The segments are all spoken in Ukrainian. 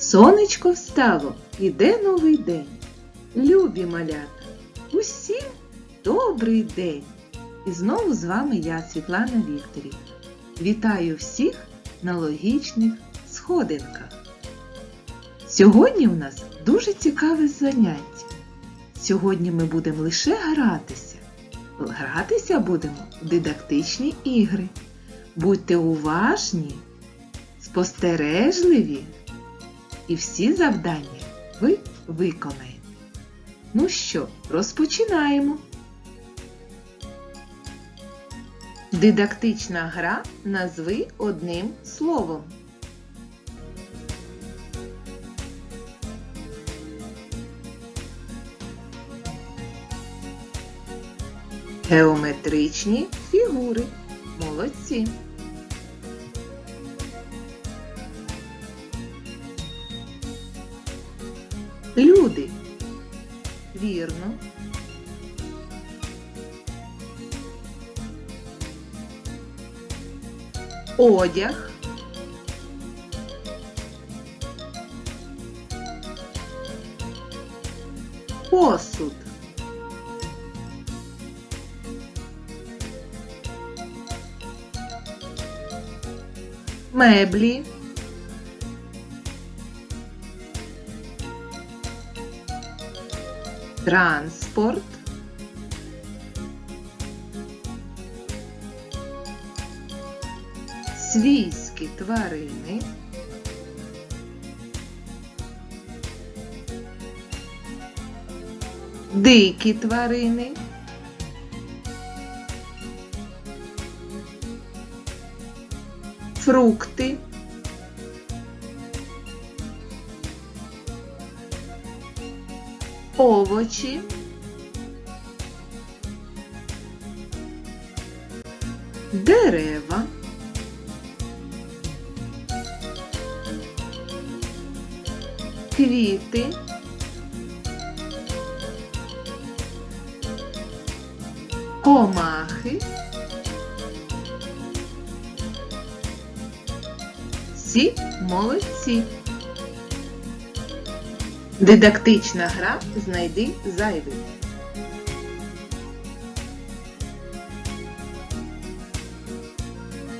Сонечко встало, іде новий день. Любі малята, усім добрий день! І знову з вами я, Світлана Вікторівна. Вітаю всіх на логічних сходинках. Сьогодні у нас дуже цікаве заняття. Сьогодні ми будемо лише гратися. Гратися будемо в дидактичні ігри. Будьте уважні, спостережливі і всі завдання ви виконаєте. Ну що, розпочинаємо. Дидактична гра назви одним словом. Геометричні фігури. Молодці. Вірно. Одяг. Посуд. Меблі. Транспорт. Свійські тварини. Дикі тварини. Фрукти. Овочі. Дерева. Квіти. Комахи. Всі молодці. Дидактична гра знайди зайвий.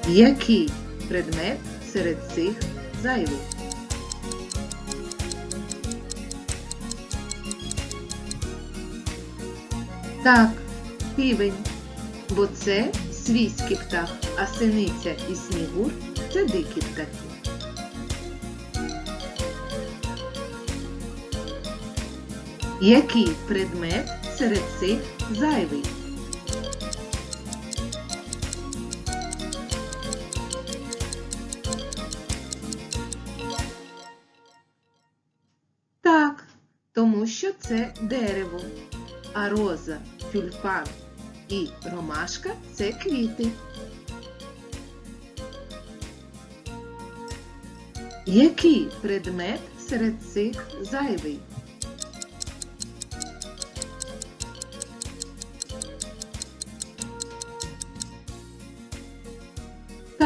Який предмет серед цих зайвий? Так, півень, бо це свійський птах, а синиця і снігур це дикі птахи. Який предмет серед цих зайвий? Так, тому що це дерево, а роза, тюльпан і ромашка це квіти. Який предмет серед цих зайвий?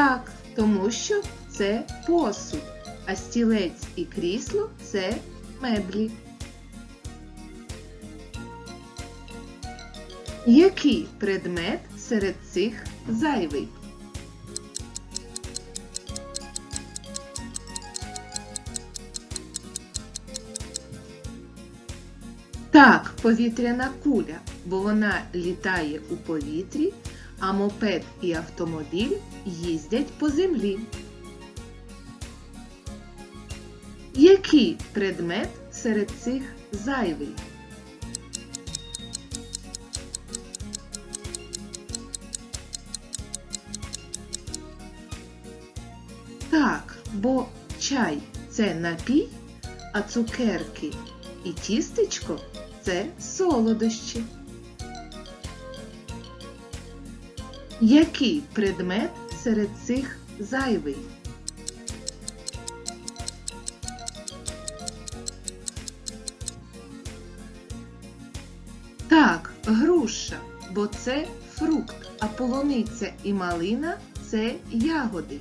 Так, тому що це посуд, а стілець і крісло це меблі. Який предмет серед цих зайвий? Так, повітряна куля, бо вона літає у повітрі, а мопед і автомобіль їздять по землі. Який предмет серед цих зайвий? Так, бо чай це напій, а цукерки і тістечко це солодощі. Який предмет серед цих зайвий? Так, груша, бо це фрукт, а полуниця і малина це ягоди.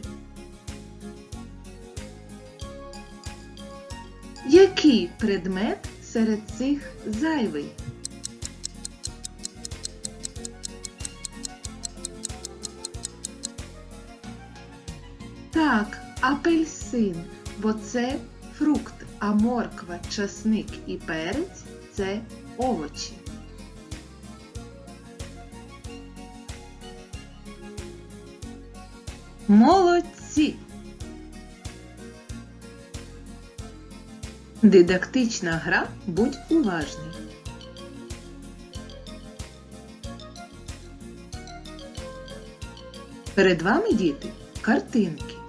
Який предмет серед цих зайвий? Так, апельсин, бо це фрукт, а морква, часник і перець це овочі. Молодці! Дидактична гра будь уважний. Перед вами, діти, картинки.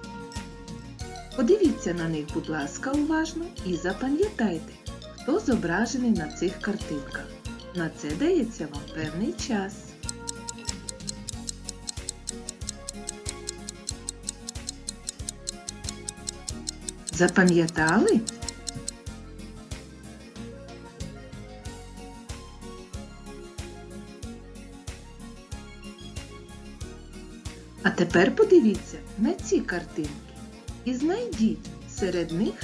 Подивіться на них, будь ласка, уважно і запам'ятайте, хто зображений на цих картинках. На це дається вам певний час. Запам'ятали? А тепер подивіться на ці картинки і знайдіть серед них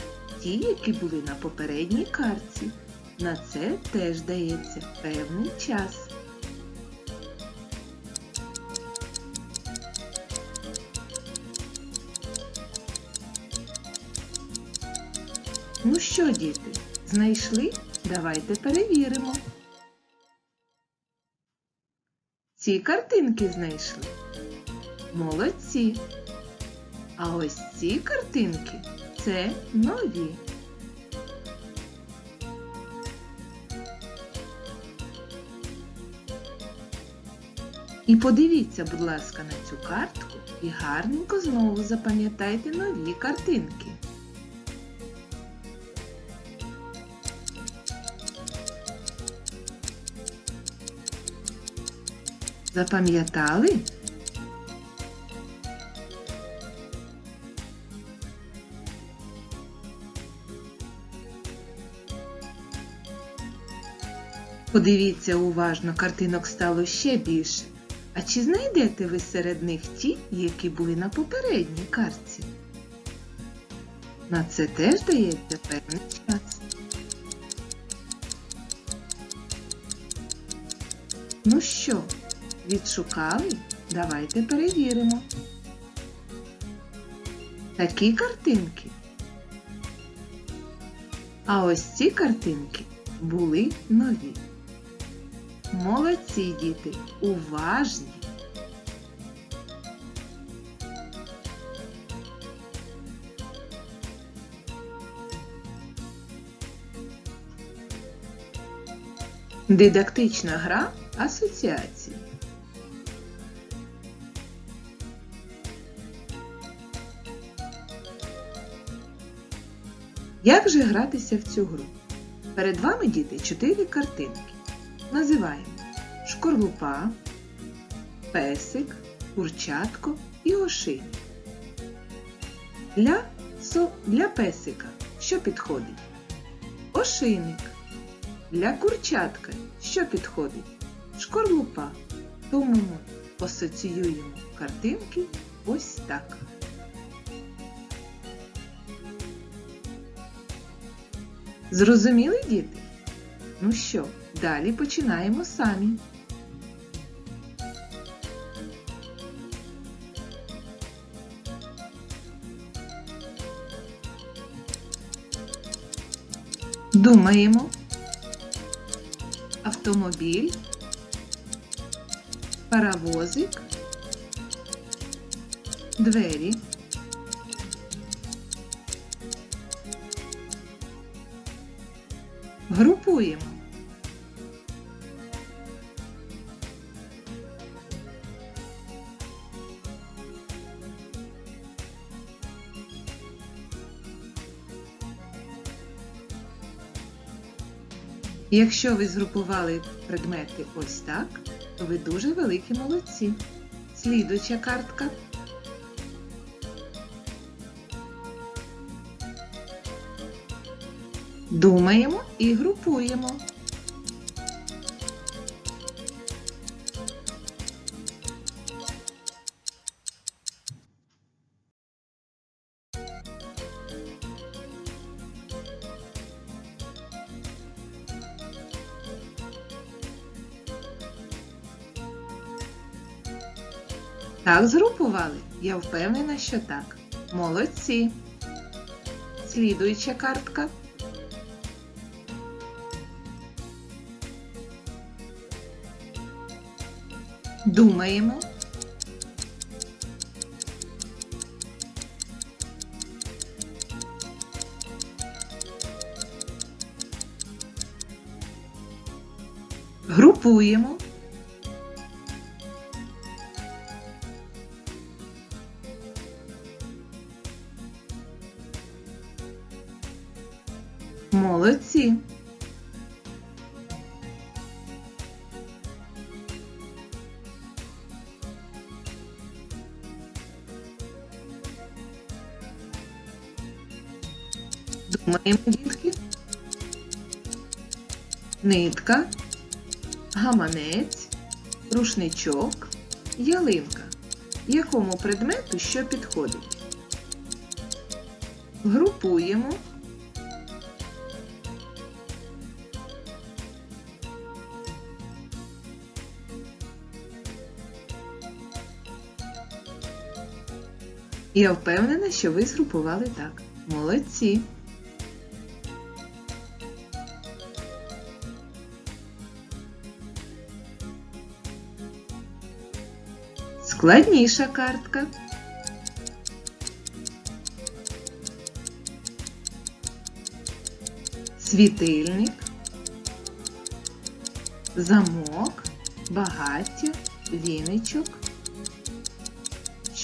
ті, які були на попередній картці. На це теж дається певний час. Ну що, діти, знайшли? Давайте перевіримо. Ці картинки знайшли. Молодці. А ось ці картинки це нові. І подивіться, будь ласка, на цю картку і гарненько знову запам'ятайте нові картинки. Запам'ятали? Подивіться уважно, картинок стало ще більше. А чи знайдете ви серед них ті, які були на попередній картці? На це теж дається певний час. Ну що, відшукали? Давайте перевіримо. Такі картинки. А ось ці картинки були нові. Молодці діти, уважні. Дидактична гра асоціації. Як же гратися в цю гру? Перед вами, діти, чотири картинки. Називаємо шкорлупа, песик, курчатко і ошейник. Для, для песика що підходить? Ошейник. Для курчатка що підходить? Шкорлупа. Тому ми асоціюємо картинки ось так. Зрозуміли, діти? Ну що, далі починаємо самі. Думаємо. Автомобіль, паровозик, двері. Групуємо. Якщо ви згрупували предмети ось так, то ви дуже великі молодці. Слідуюча картка. Думаємо і групуємо. Так згрупували? Я впевнена, що так. Молодці. Слідуюча картка. Думаємо. Групуємо. Молодці. Думаємо, дітки. Нитка, гаманець, рушничок, ялинка. Якому предмету що підходить? Групуємо. Я впевнена, що ви згрупували так. Молодці! Складніша картка. Світильник, замок, багаття, віничок.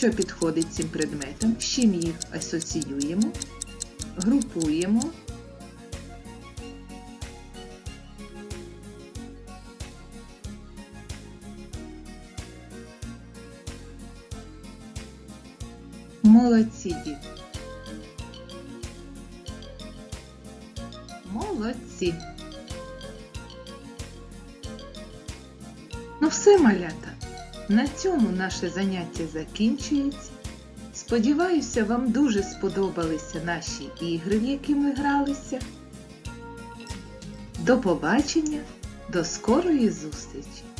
Що підходить цим предметам? З чим їх асоціюємо, групуємо. Молодці діти. Молодці. Ну все, малята. На цьому наше заняття закінчується. Сподіваюся, вам дуже сподобалися наші ігри, в які ми гралися. До побачення, до скорої зустрічі!